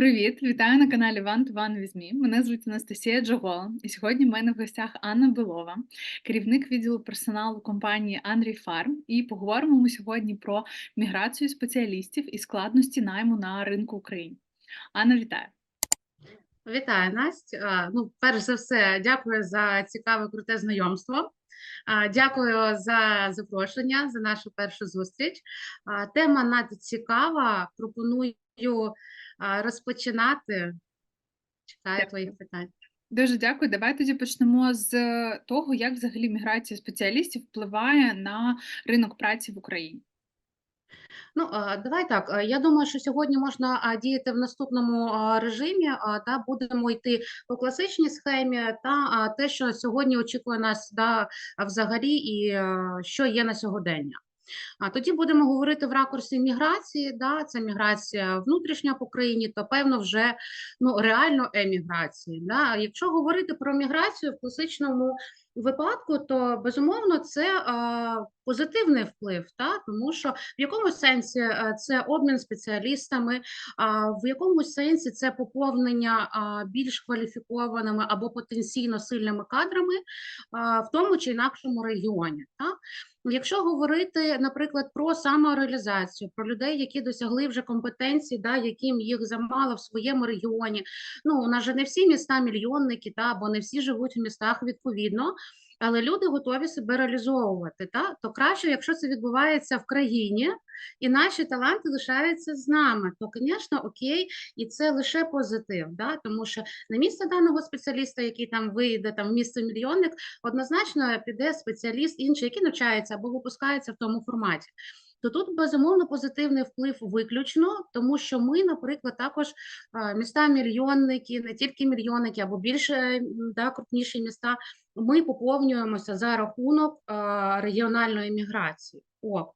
Привіт, вітаю на каналі to One with Мене звуть Анастасія Джогола, і сьогодні в мене в гостях Анна Белова, керівник відділу персоналу компанії Андрій Фарм. І поговоримо ми сьогодні про міграцію спеціалістів і складності найму на ринку України. Анна, вітаю! Вітаю, Настя. Ну, перш за все, дякую за цікаве круте знайомство. Дякую за запрошення, за нашу першу зустріч. Тема надцікава. Пропоную розпочинати. Чекаю твоїх питань. Дуже дякую. Давай тоді почнемо з того, як взагалі міграція спеціалістів впливає на ринок праці в Україні. Ну, давай так. Я думаю, що сьогодні можна діяти в наступному режимі. Та будемо йти по класичній схемі, та те, що сьогодні очікує нас да, взагалі, і що є на сьогодення. А тоді будемо говорити в ракурсі міграції. Да, це міграція внутрішня по країні, то певно вже ну реально еміграції. Да. Якщо говорити про міграцію в класичному випадку, то безумовно це е, позитивний вплив, та тому що в якомусь сенсі е, це обмін спеціалістами, в якомусь сенсі це поповнення більш кваліфікованими або потенційно сильними кадрами в тому чи інакшому регіоні. Та? Якщо говорити, наприклад, про самореалізацію, про людей, які досягли вже компетенції, да, яким їх замало в своєму регіоні. Ну, у нас же не всі міста мільйонники, та, бо не всі живуть в містах відповідно, але люди готові себе реалізовувати. Та? То краще, якщо це відбувається в країні, і наші таланти лишаються з нами, то, звісно, окей, і це лише позитив, да? тому що на місце даного спеціаліста, який там вийде, там місце мільйонник, однозначно піде спеціаліст інший, який навчається або випускається в тому форматі. То тут безумовно позитивний вплив виключно, тому що ми, наприклад, також міста мільйонники, не тільки мільйонники, або більше да, крупніші міста, ми поповнюємося за рахунок регіональної міграції. О,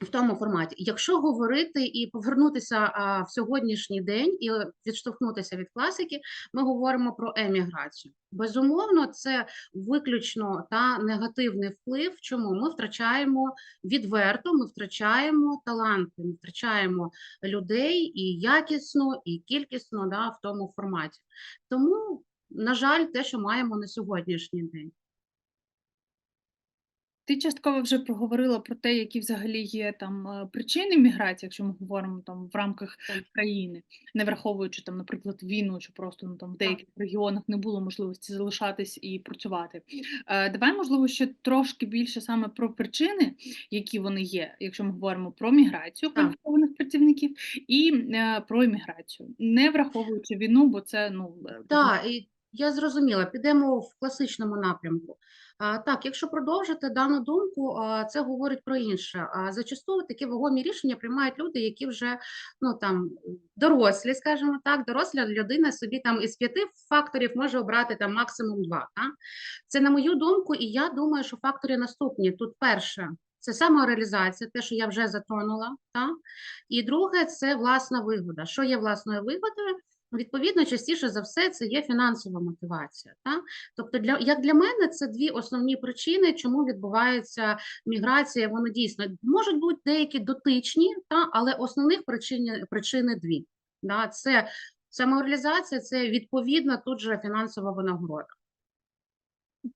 в тому форматі, якщо говорити і повернутися а, в сьогоднішній день і відштовхнутися від класики, ми говоримо про еміграцію. Безумовно, це виключно та негативний вплив. Чому ми втрачаємо відверто, ми втрачаємо таланти, ми втрачаємо людей і якісно, і кількісно да, в тому форматі. Тому, на жаль, те, що маємо на сьогоднішній день. Ти частково вже проговорила про те, які взагалі є там е, причини міграції, якщо ми говоримо там в рамках країни, не враховуючи там, наприклад, війну, чи просто ну там в деяких регіонах не було можливості залишатись і працювати. Е, Давай, можливо, ще трошки більше саме про причини, які вони є, якщо ми говоримо про міграцію кваліфікованих працівників і е, про імміграцію, не враховуючи війну, бо це ну Так, і я зрозуміла, підемо в класичному напрямку. А, Так, якщо продовжити дану думку, а, це говорить про інше. А зачасту такі вагомі рішення приймають люди, які вже ну там дорослі, скажімо так, доросла людина собі там із п'яти факторів може обрати там максимум два. Так? Це на мою думку, і я думаю, що фактори наступні. Тут перше. Це самореалізація, те, що я вже затронула, так? і друге це власна вигода. Що є власною вигодою? Відповідно, частіше за все, це є фінансова мотивація. Так? Тобто, для як для мене це дві основні причини, чому відбувається міграція. Вони дійсно можуть бути деякі дотичні, та, але основних причин причини дві. Да? Це самореалізація, це відповідна тут же фінансова винагорода.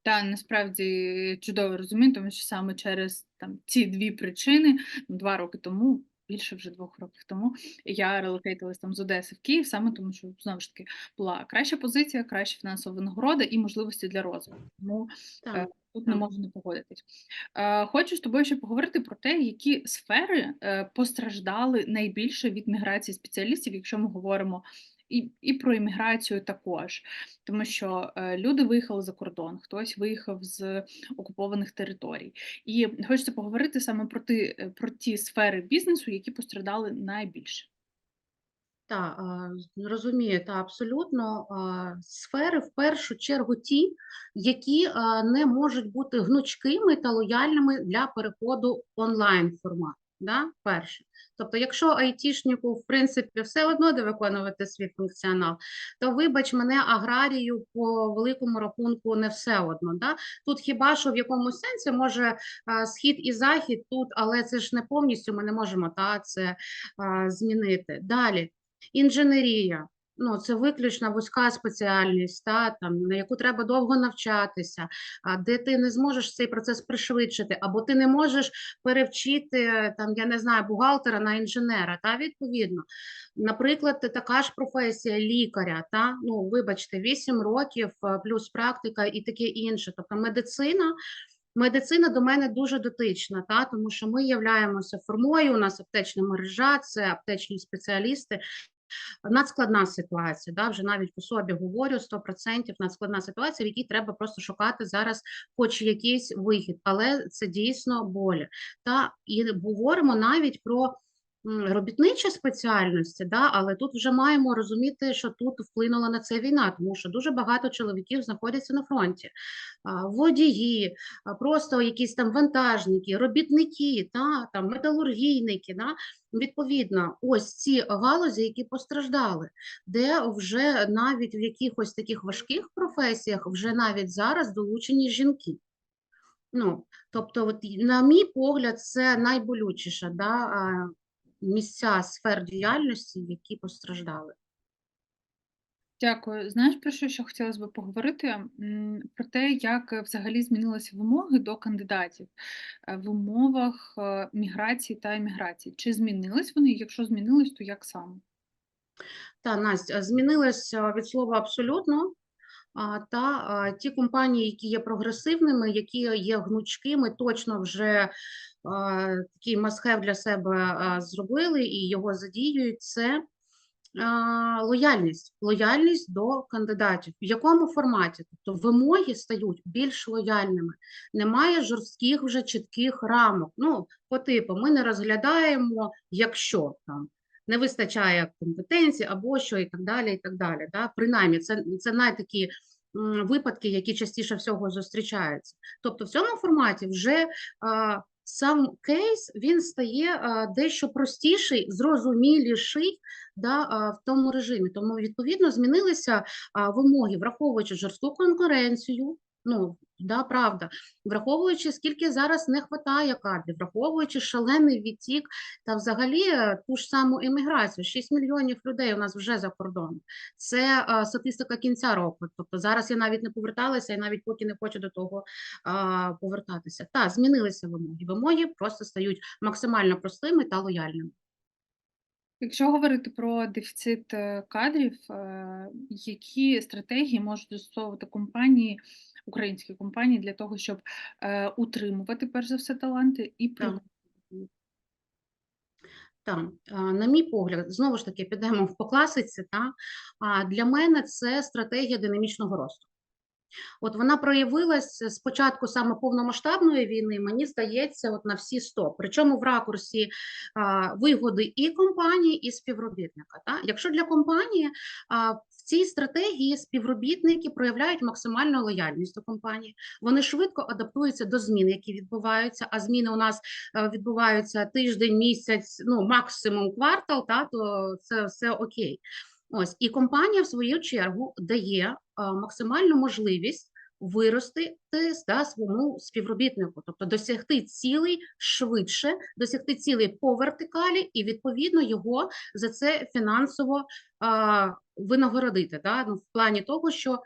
Та насправді чудово розумію, тому що саме через там ці дві причини два роки тому більше вже двох років тому я релокейтилась там з Одеси в Київ, саме тому, що знову ж таки була краща позиція, краща фінансова винагорода і можливості для розвитку. Тому так, е, тут не можу не погодитись. Е, хочу з тобою ще поговорити про те, які сфери е, постраждали найбільше від міграції спеціалістів, якщо ми говоримо і і про імміграцію також, тому що е, люди виїхали за кордон, хтось виїхав з окупованих територій. І хочеться поговорити саме про ті, е, про ті сфери бізнесу, які пострадали найбільше. Так, розумію, та абсолютно сфери в першу чергу ті, які не можуть бути гнучкими та лояльними для переходу онлайн формат. Да? Перше. Тобто, якщо айтішнику, в принципі, все одно де виконувати свій функціонал, то вибач мене аграрію по великому рахунку не все одно. Да? Тут хіба що в якомусь сенсі може а, схід і захід тут, але це ж не повністю ми не можемо та, це а, змінити. Далі. Інженерія. Ну, це виключно вузька спеціальність, та, там, на яку треба довго навчатися, а, де ти не зможеш цей процес пришвидшити, або ти не можеш перевчити, там, я не знаю, бухгалтера на інженера, та, відповідно. Наприклад, така ж професія лікаря, та, ну, вибачте, 8 років е, плюс практика і таке інше. Тобто медицина, медицина до мене дуже дотична, та, тому що ми являємося формою, у нас аптечна мережа, це аптечні спеціалісти, надскладна ситуація. Да, вже навіть по собі говорю 100% надскладна ситуація, в якій треба просто шукати зараз хоч якийсь вихід, але це дійсно болі. Та і говоримо навіть про робітничі спеціальності, да, але тут вже маємо розуміти, що тут вплинула на це війна, тому що дуже багато чоловіків знаходяться на фронті. Водії, просто якісь там вантажники, робітники, та, там, металургійники. Да, Відповідно, ось ці галузі, які постраждали, де вже навіть в якихось таких важких професіях вже навіть зараз долучені жінки. Ну, тобто, от, на мій погляд, це найболючіше да, місця сфер діяльності, які постраждали. Дякую. Знаєш, про що ще хотілося б поговорити? Про те, як е, взагалі змінилися вимоги до кандидатів е, в умовах е, міграції та еміграції. Чи змінились вони? Якщо змінились, то як саме? Та, Настя, змінилося від слова абсолютно. Та ті компанії, які є прогресивними, які є гнучкими, точно вже такий must-have для себе зробили і його задіюють. Це лояльність, лояльність до кандидатів. В якому форматі? Тобто вимоги стають більш лояльними. Немає жорстких вже чітких рамок. Ну, по типу, ми не розглядаємо, якщо там не вистачає компетенції або що, і так далі. і так далі. Да? Принаймні, це, це найтакі випадки, які частіше всього зустрічаються. Тобто, в цьому форматі вже а, сам кейс він стає а, дещо простіший, зрозуміліший да, а, в тому режимі. Тому, відповідно, змінилися а, вимоги, враховуючи жорстку конкуренцію. Ну, да, правда, враховуючи, скільки зараз не вистачає кадрів, враховуючи шалений відтік та взагалі е, ту ж саму еміграцію. 6 мільйонів людей у нас вже за кордоном. Це е, статистика кінця року. Тобто зараз я навіть не поверталася і навіть поки не хочу до того е, повертатися. Та змінилися вимоги. Вимоги просто стають максимально простими та лояльними. Якщо говорити про дефіцит е, кадрів, е, які стратегії можуть застосовувати компанії, українські компанії для того, щоб е, утримувати перш за все таланти і приводити? Так, на мій погляд, знову ж таки, підемо по класиці. Та? Для мене це стратегія динамічного росту. От вона проявилась спочатку саме повномасштабної війни, мені здається, от на всі 100. Причому в ракурсі а, вигоди і компанії, і співробітника. Та? Якщо для компанії а, в цій стратегії співробітники проявляють максимальну лояльність до компанії, вони швидко адаптуються до змін, які відбуваються. А зміни у нас е, відбуваються тиждень, місяць, ну максимум квартал, та то це все окей. Ось і компанія, в свою чергу, дає максимальну можливість вирости да, своєму співробітнику, тобто досягти цілей швидше, досягти цілей по вертикалі, і відповідно його за це фінансово а, винагородити. Да? Ну, в плані того, що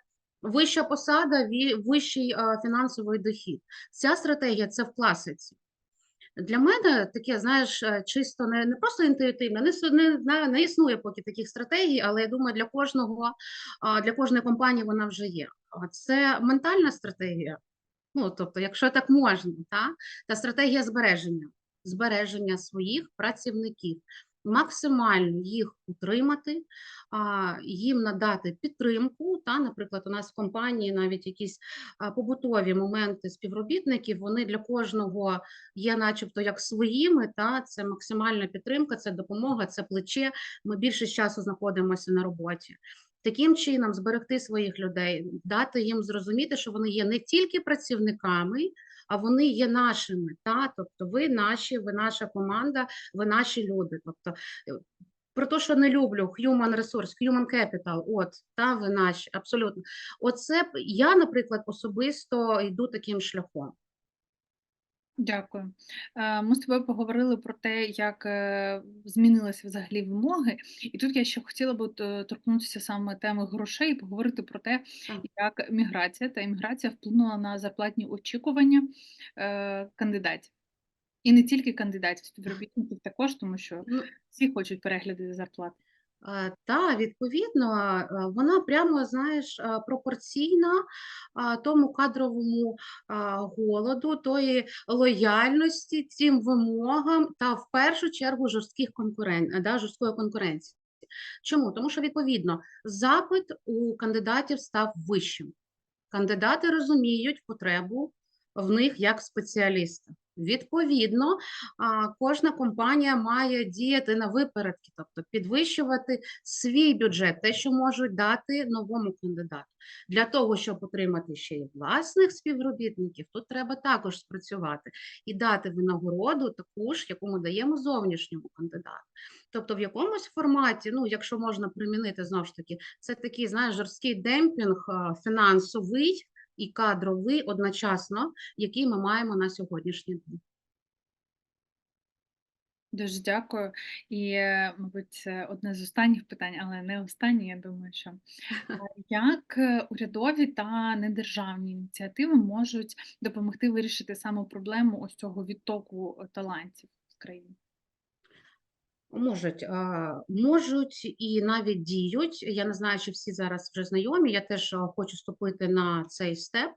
вища посада, вищий а, фінансовий дохід. Ця стратегія це в класиці. Для мене таке, знаєш, е, чисто не, не просто інтуїтивне, не, не, не, не існує поки таких стратегій, але я думаю, для кожного, для кожної компанії вона вже є. Це ментальна стратегія. Ну, тобто, якщо так можна, та, та стратегія збереження, збереження своїх працівників, максимально їх утримати, їм надати підтримку. Та, наприклад, у нас в компанії навіть якісь побутові моменти співробітників, вони для кожного є, начебто, як своїми. Та це максимальна підтримка, це допомога, це плече. Ми більше часу знаходимося на роботі. Таким чином зберегти своїх людей, дати їм зрозуміти, що вони є не тільки працівниками, а вони є нашими. Та? Тобто, ви наші, ви наша команда, ви наші люди. Тобто, е, про те, що не люблю human resource, human capital, от та ви наші, абсолютно. Оце я, наприклад, особисто йду таким шляхом. Дякую. Е, Ми з тобою поговорили про те, як е, змінилися взагалі вимоги, і тут я ще хотіла б от, е, торкнутися саме теми грошей і поговорити про те, як міграція та імміграція вплинула на зарплатні очікування кандидатів. І не тільки кандидатів, співробітників також, тому що Ну, всі хочуть перегляди зарплат. Е, Та, відповідно, е, вона прямо, знаєш, е, пропорційна тому кадровому голоду, тої лояльності, цим вимогам та в першу чергу жорстких конкурен... да, жорсткої конкуренції. Чому? Тому що, відповідно, запит у кандидатів став вищим. Кандидати розуміють потребу в них як спеціаліста. Відповідно, кожна компанія має діяти на випередки, тобто підвищувати свій бюджет, те, що можуть дати новому кандидату. Для того, щоб отримати ще й власних співробітників, тут треба також спрацювати і дати винагороду таку ж, яку ми даємо зовнішньому кандидату. Тобто, в якомусь форматі, ну, якщо можна примінити знову ж таки, це такий, знаєш, жорсткий демпінг фінансовий і кадровий одночасно, який ми маємо на сьогоднішній день. Дуже дякую. І, мабуть, це одне з останніх питань, але не останнє, я думаю, що як е, урядові та недержавні ініціативи можуть допомогти вирішити саме проблему ось цього відтоку е, талантів з країни? Можуть, можуть і навіть діють. Я не знаю, чи всі зараз вже знайомі. Я теж хочу вступити на цей степ.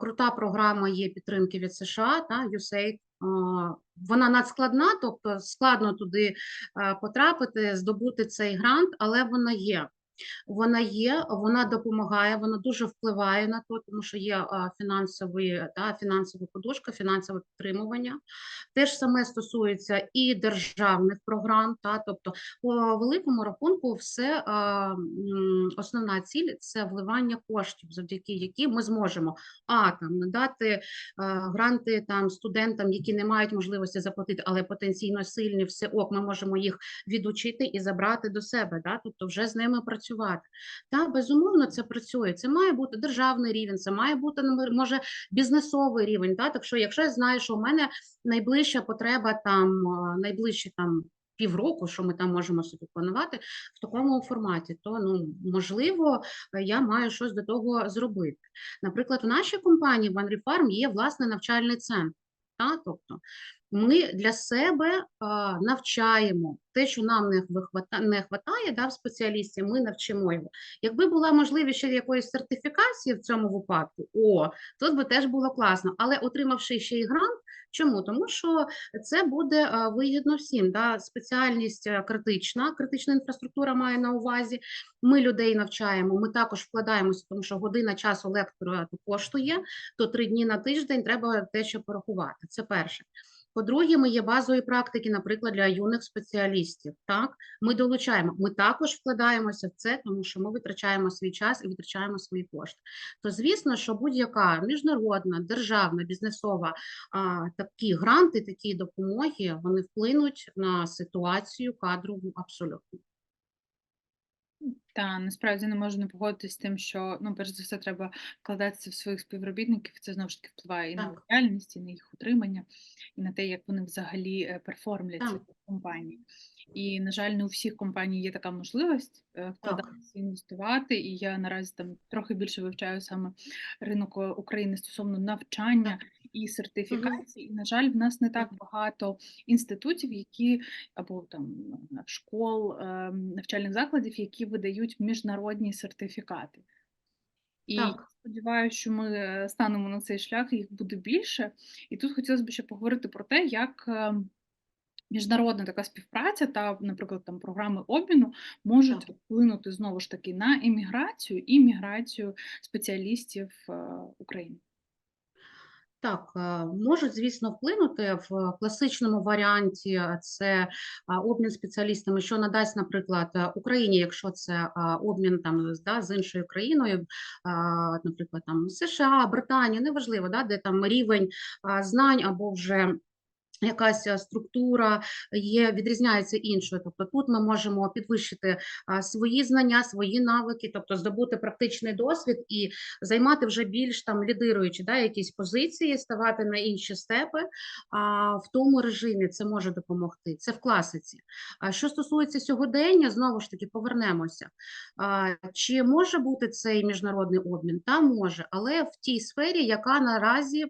Крута програма є підтримки від США, та USAID. Вона надскладна, тобто складно туди потрапити, здобути цей грант, але вона є. Вона є, вона допомагає, вона дуже впливає на то, тому що є фінансові, та, фінансова подушка, фінансове підтримування. Те ж саме стосується і державних програм, та, тобто по великому рахунку все основна ціль це вливання коштів, завдяки яким ми зможемо а, там, надати гранти там, студентам, які не мають можливості заплатити, але потенційно сильні, все ок, ми можемо їх відучити і забрати до себе, да? тобто вже з ними працювати. Та, безумовно, це працює. Це має бути державний рівень, це має бути ну, може бізнесовий рівень. Та? Так що, якщо я знаю, що у мене найближча потреба там найближчі там. Півроку, що ми там можемо собі планувати в такому форматі, то ну можливо я маю щось до того зробити. Наприклад, в нашій компанії в Farm є власний навчальний центр. Та? Тобто ми для себе а, навчаємо те, що нам не вихвата- не хватає да, в спеціалісті, ми навчимо його. Якби була можливість ще якоїсь сертифікації в цьому випадку, о, тут би теж було класно. Але отримавши ще й грант, чому? Тому що це буде а, вигідно всім. Да? Спеціальність критична, критична інфраструктура має на увазі. Ми людей навчаємо, ми також вкладаємося, тому що година часу лектора коштує, то три дні на тиждень треба дещо порахувати. Це перше. По-друге, ми є базові практики, наприклад, для юних спеціалістів. Так, ми долучаємо. Ми також вкладаємося в це, тому що ми витрачаємо свій час і витрачаємо свої кошти. То звісно, що будь-яка міжнародна, державна, бізнесова а, такі гранти, такі допомоги, вони вплинуть на ситуацію кадрову абсолютно. Та насправді не можу не погодитися з тим, що ну, перш за все, треба вкладатися в своїх співробітників. Це знову ж таки впливає і на Так. лояльність, і на їх утримання, і на те, як вони взагалі е, перформляться Так. в компанії. І, на жаль, не у всіх компаній є така можливість е, вкладатися, інвестувати. І я наразі там трохи більше вивчаю саме ринок е, України стосовно навчання і сертифікацій. І, на жаль, в нас не так багато інститутів, які або там е, школ, е, навчальних закладів, які видають міжнародні сертифікати. І Так. сподіваюся, що ми е, станемо на цей шлях, їх буде більше. І тут хотілося б ще поговорити про те, як міжнародна така співпраця та, наприклад, там програми обміну можуть Так. вплинути знову ж таки на еміграцію і міграцію спеціалістів України. Так, е, можуть, звісно, вплинути в класичному варіанті. е, Це обмін спеціалістами, що надасть, наприклад, е, Україні, якщо це обмін там да, з іншою країною, наприклад, там США, Британія, неважливо, да, де там рівень знань або вже якась е, структура є, відрізняється іншою. Тобто тут ми можемо підвищити свої знання, свої навики, тобто здобути практичний досвід і займати вже більш там лідируючі да, якісь позиції, ставати на інші степи. А в тому режимі це може допомогти. Це в класиці. А що стосується сьогодення, знову ж таки повернемося. А, чи може бути цей міжнародний обмін? Та може, але в тій сфері, яка наразі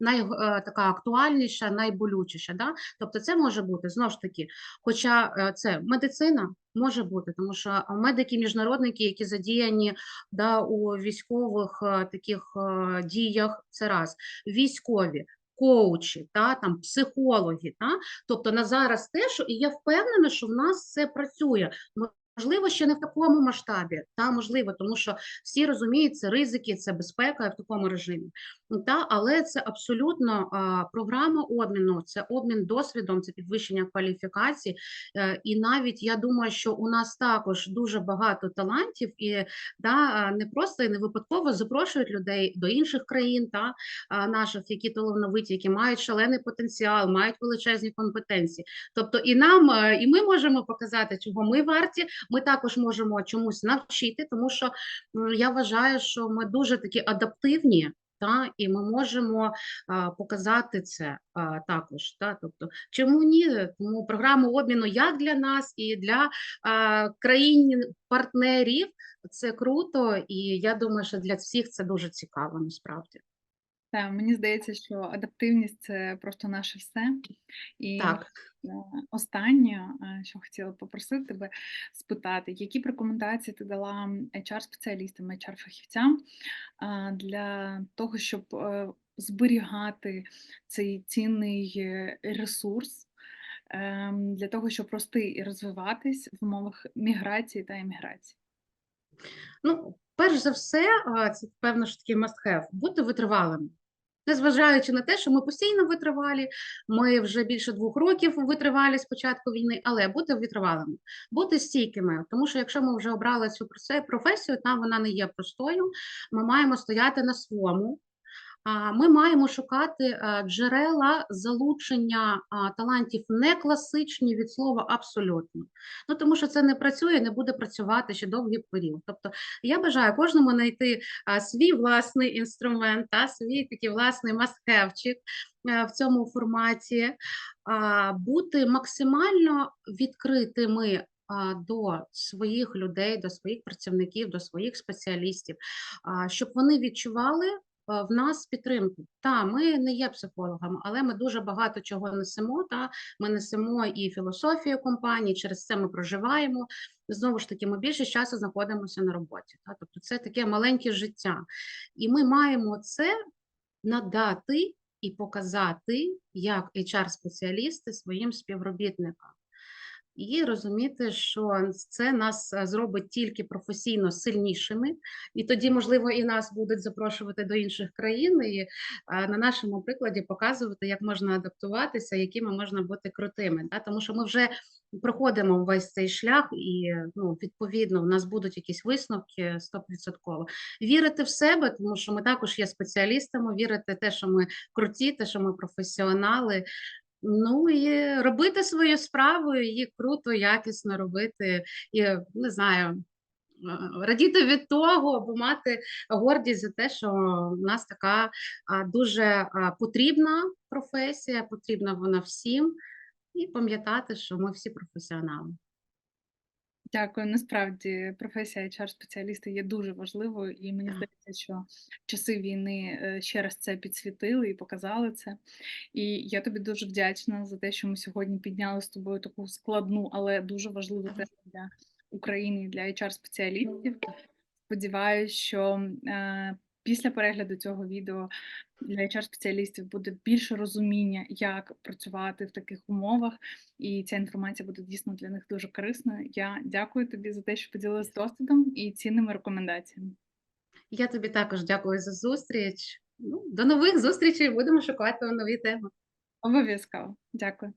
най, е, така актуальніша, найболючіша. Да? Тобто це може бути знову ж таки, хоча е, це медицина може бути, тому що медики, міжнародники, які задіяні да, у військових е, таких діях, це раз військові. Коучі, та там психологи, та тобто на зараз теж і я впевнена, що в нас це працює. Можливо, ще не в такому масштабі, та можливо, тому що всі розуміють, це ризики, це безпека в такому режимі. Та, але це абсолютно програма обміну, це обмін досвідом, це підвищення кваліфікації. Е, і навіть я думаю, що у нас також дуже багато талантів, і да, не просто і не випадково запрошують людей до інших країн, та наших, які талановиті, які мають шалений потенціал, мають величезні компетенції. Тобто, і нам, е, і ми можемо показати, чого ми варті. Ми також можемо чомусь навчити, тому що я вважаю, що ми дуже такі адаптивні. Та, і ми можемо а, показати це а, також. Та, тобто, чому ні? Тому програму обміну як для нас і для а, країн-партнерів це круто, і я думаю, що для всіх це дуже цікаво насправді. Так, мені здається, що адаптивність це просто наше все. І Так. е, останнє, е, що хотіла попросити тебе спитати, які б рекомендації ти дала HR-спеціалістам, HR-фахівцям для того, щоб е, зберігати цей цінний е, ресурс, ем, для того, щоб рости і розвиватись в умовах міграції та еміграції? Ну, перш за все, це певно ж такий must have, бути витривалими. Незважаючи на те, що ми постійно витривалі, ми вже більше двох років витривалі з початку війни, але бути витривалими, бути стійкими. Тому що якщо ми вже обрали цю професію, там вона не є простою. Ми маємо стояти на своєму. Ми маємо шукати е, джерела залучення талантів не класичні від слова абсолютно. Ну тому що це не працює, не буде працювати ще довгий період. Тобто я бажаю кожному знайти свій власний інструмент, та свій такий власний мастхевчик в цьому форматі, бути максимально відкритими. До своїх людей, до своїх працівників, до своїх спеціалістів, щоб вони відчували е, в нас підтримку. Та ми не є психологами, але ми дуже багато чого несемо. Та ми несемо і філософію компанії, через це ми проживаємо. Знову ж таки, ми більше часу знаходимося на роботі. Та? Тобто це таке маленьке життя. І ми маємо це надати і показати як HR-спеціалісти своїм співробітникам. І розуміти, що це нас е, зробить тільки професійно сильнішими, і тоді, можливо, і нас будуть запрошувати до інших країн, і е, на нашому прикладі показувати, як можна адаптуватися, якими можна бути крутими. Тому що ми вже проходимо весь цей шлях, і ну, відповідно, в нас будуть якісь висновки 100%. Вірити в себе, тому що ми також є спеціалістами, вірити те, що ми круті, те, що ми професіонали. Ну і робити свою справу, її круто, якісно робити, і не знаю, радіти від того, або мати гордість за те, що в нас така дуже потрібна професія, потрібна вона всім, і пам'ятати, що ми всі професіонали. Дякую. Насправді професія HR-спеціаліста є дуже важливою, і мені здається, що часи війни е, ще раз це підсвітили і показали це. І я тобі дуже вдячна за те, що ми сьогодні підняли з тобою таку складну, але дуже важливу тему для України і для HR-спеціалістів. Сподіваюсь, що е, після перегляду цього відео для HR-спеціалістів буде більше розуміння, як працювати в таких умовах, і ця інформація буде дійсно для них дуже корисною. Я дякую тобі за те, що поділилась досвідом і цінними рекомендаціями. Я тобі також дякую за зустріч. Ну, до нових зустрічей, будемо шукати нові теми. Обов'язково. Дякую.